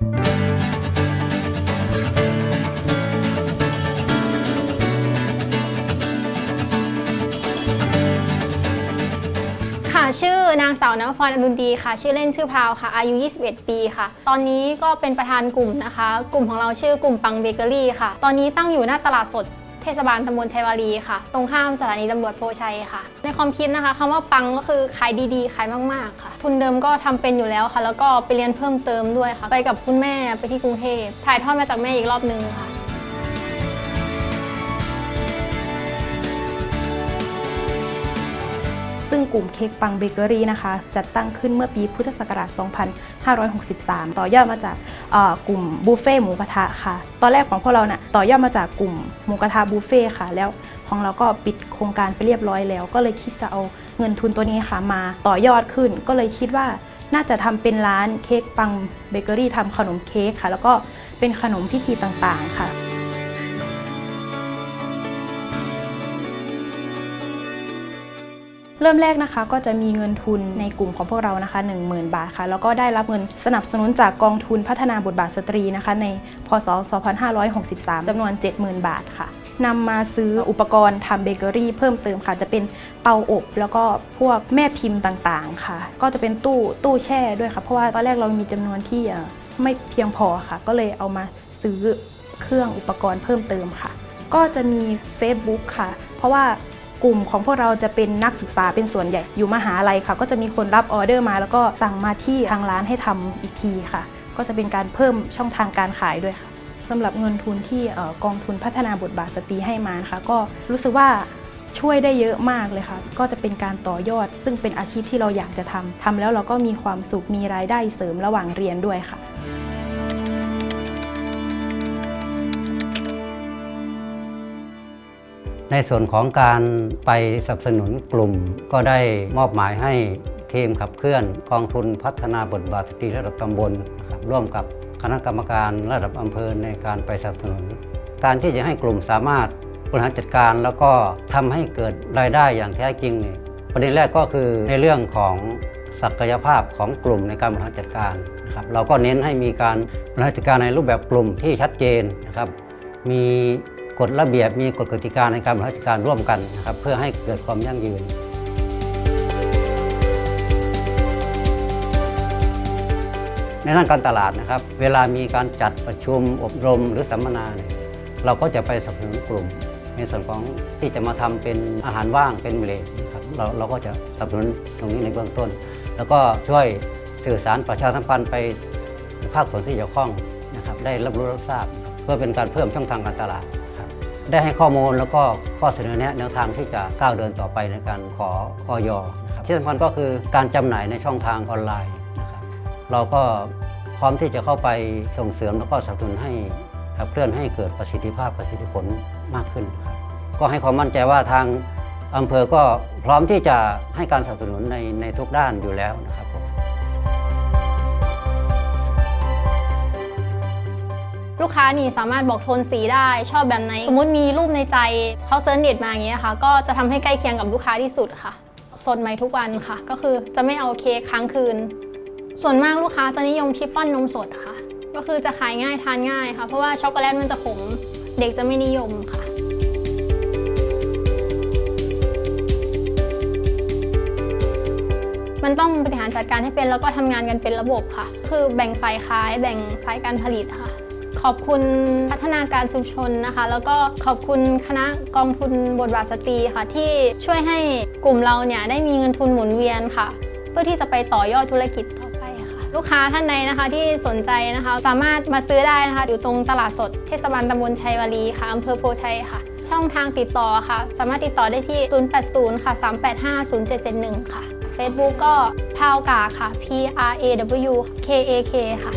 ค่ะชื่อนางสาวนภพรอดุลดีค่ะ ชื่อเล่นชื่อพราวค่ะ อายุ 21 ปีค่ะ ตอนนี้ก็เป็นประธานกลุ่มนะคะ กลุ่มของเราชื่อกลุ่มปังเบเกอรี่ค่ะ ตอนนี้ตั้งอยู่หน้าตลาดสด เทศบาลตำบลชัยวารีค่ะ ตรงข้ามสถานีตำรวจโพชัยค่ะ ในความคิดนะคะคำว่าปังก็คือขายดีๆ ขายมากๆค่ะ ทุนเดิมก็ทำเป็นอยู่แล้วค่ะ แล้วก็ไปเรียนเพิ่มเติมด้วยค่ะ ไปกับคุณแม่ไปที่กรุงเทพถ่ายทอดมาจากแม่อีกรอบนึงค่ะ กลุ่มเค้กปังเบเกอรี่นะคะ จัดตั้งขึ้นเมื่อปีพุทธศักราช 2563 ต่อยอดมาจากกลุ่มบุฟเฟ่หมูกระทะค่ะ ตอนแรกของพวกเราเน่ะต่อยอดมาจากกลุ่มหมูกระทะบุฟเฟ่ค่ะ แล้วของเราก็ปิดโครงการไปเรียบร้อยแล้ว ก็เลยคิดจะเอาเงินทุนตัวนี้ค่ะมาต่อยอดขึ้น ก็เลยคิดว่าน่าจะทำเป็นร้านเค้กปังเบเกอรี่ทำขนมเค้กค่ะ แล้วก็เป็นขนมพิธีต่างๆค่ะ เริ่มแรกนะคะก็จะมีเงินทุนในกลุ่มของพวกเรานะคะ 10,000 บาทค่ะ แล้วก็ได้รับเงินสนับสนุนจากกองทุนพัฒนาบทบาทสตรีนะคะ ในพศ 2563 จำนวน 70,000 บาทค่ะนำมาซื้ออุปกรณ์ทำเบเกอรี่เพิ่มเติมค่ะ จะเป็นเตาอบ แล้วก็พวกแม่พิมพ์ต่างๆ ค่ะ ก็จะเป็นตู้ตู้แช่ด้วยค่ะ เพราะว่าตอนแรกเรามีจำนวนที่ไม่เพียงพอค่ะ ก็เลยเอามาซื้อเครื่องอุปกรณ์เพิ่มเติมค่ะ ก็จะมี Facebook ค่ะ เพราะว่า กลุ่มของพวกเราจะเป็นนักศึกษาเป็นส่วนใหญ่อยู่มหาลัยค่ะ ก็จะมีคนรับออเดอร์มา แล้วก็สั่งมาที่ทางร้านให้ทำอีกทีค่ะ ก็จะเป็นการเพิ่มช่องทางการขายด้วยค่ะสำหรับเงินทุนที่กองทุนพัฒนาบทบาทสตรีให้มานะคะก็รู้สึกว่าช่วยได้เยอะมากเลยค่ะ ก็จะเป็นการต่อยอด ซึ่งเป็นอาชีพที่เราอยากจะทำทำแล้วเราก็มีความสุขมีรายได้เสริมระหว่างเรียนด้วยค่ะ ในส่วนของการไปสนับสนุนกลุ่ม ก็ได้มอบหมายให้ทีมขับเคลื่อนกองทุนพัฒนาบทบาทสตรีระดับตำบลครับร่วมกับคณะกรรมการระดับอำเภอในการไปสนับสนุน การที่จะให้กลุ่มสามารถบริหารจัดการแล้วก็ทำให้เกิดรายได้อย่างแท้จริงนี่ประเด็นแรกก็คือในเรื่องของศักยภาพของกลุ่มในการบริหารจัดการนะครับเราก็เน้นให้มีการบริหารจัดการในรูปแบบกลุ่มที่ชัดเจนนะครับมี กฎระเบียบมีกฎกติกาในการบริหารจัดการร่วมกันนะครับเพื่อให้เกิดความยั่งยืน ในด้านการตลาดนะครับ เวลามีการจัดประชุมอบรมหรือสัมมนาเนี่ยเราก็จะไปสนับสนุนกลุ่ม ในส่วนของที่จะมาทำเป็นอาหารว่างเป็นเมลครับเราเราก็จะสนับสนุนตรงนี้ในเบื้องต้น แล้วก็ช่วยสื่อสารประชาสัมพันธ์ไปภาคส่วนที่เกี่ยวข้องนะครับได้รับรู้รับทราบ เพื่อเป็นการเพิ่มช่องทางการตลาด ได้ให้ข้อมูลแล้วก็ข้อเสนอแนะแนวทางที่จะก้าวเดินต่อไปในการขอออยนะครับที่สำคัญก็คือการจำหน่ายในช่องทางออนไลน์นะครับเราก็พร้อมที่จะเข้าไปส่งเสริมแล้วก็สนับสนุนให้ขับเคลื่อนให้เกิดประสิทธิภาพประสิทธิผลมากขึ้นครับก็ให้ความมั่นใจว่าทางอำเภอก็พร้อมที่จะให้การสนับสนุนในในทุกด้านอยู่แล้วนะครับ ลูกค้านี่สามารถบอกโทนสีได้ชอบแบบไหน สมมติมีรูปในใจเขาเซิร์ชเน็ตมาอย่างเงี้ยค่ะ ก็จะทำให้ใกล้เคียงกับลูกค้าที่สุดค่ะ สดใหม่ทุกวันค่ะ ก็คือจะไม่เอาเค้กค้างคืน ส่วนมากลูกค้าจะนิยมชิฟฟ่อนนมสดค่ะ ก็คือจะขายง่ายทานง่ายค่ะ เพราะว่าช็อกโกแลตมันจะขม เด็กจะไม่นิยมค่ะมันต้องบริหารจัดการให้เป็นแล้วก็ทำงานกันเป็นระบบค่ะ คือแบ่งฝ่ายขายแบ่งฝ่ายการผลิตค่ะ ขอบคุณพัฒนาการชุมชนนะคะ แล้วก็ขอบคุณคณะกองทุนบทบาทสตรีค่ะ ที่ช่วยให้กลุ่มเราเนี่ยได้มีเงินทุนหมุนเวียนค่ะ เพื่อที่จะไปต่อยอดธุรกิจต่อไปค่ะ ลูกค้าท่านใดนะคะที่สนใจนะคะ สามารถมาซื้อได้นะคะ อยู่ตรงตลาดสดเทศบาลตำบลชัยวารีค่ะอำเภอโพชัยค่ะ ช่องทางติดต่อค่ะ สามารถติดต่อได้ที่ 080 ค่ะ 385 0771 ค่ะ Facebook ก็พาวกาค่ะ P R A W K A K ค่ะ